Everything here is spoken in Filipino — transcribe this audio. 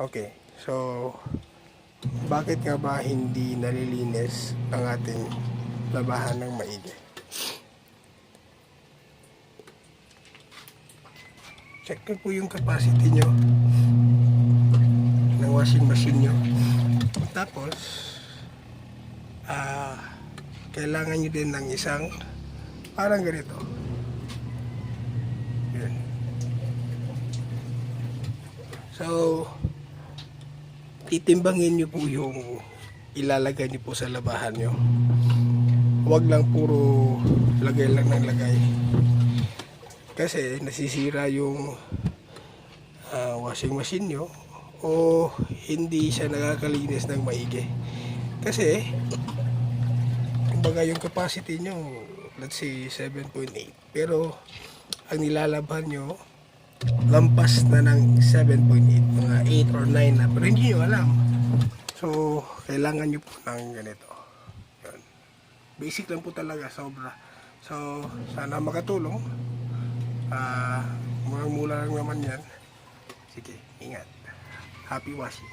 Okay, so bakit nga ba hindi nalilinis ang ating labahan ng maigi? Check nyo po yung capacity nyo ng washing machine nyo. Tapos, ah, kailangan nyo din ng isang parang ganito. Yun. So, titimbangin nyo po yung ilalagay nyo po sa labahan nyo. Huwag lang puro lagay lang ng lagay. Kasi nasisira yung ah, washing machine nyo o hindi siya nakakalinis ng maigi. Kasi, kumbaga yung capacity nyo, let's say 7.8. Pero, ang nilalabhan nyo, lampas na ng 7.8, mga 8 or 9 na, pero hindi nyo alam. So, kailangan nyo po ng ganito. Yun. Basic lang po talaga, sobra. So, sana makatulong. Ah, mga mula lang naman yan. Sige, ingat. Happy washing.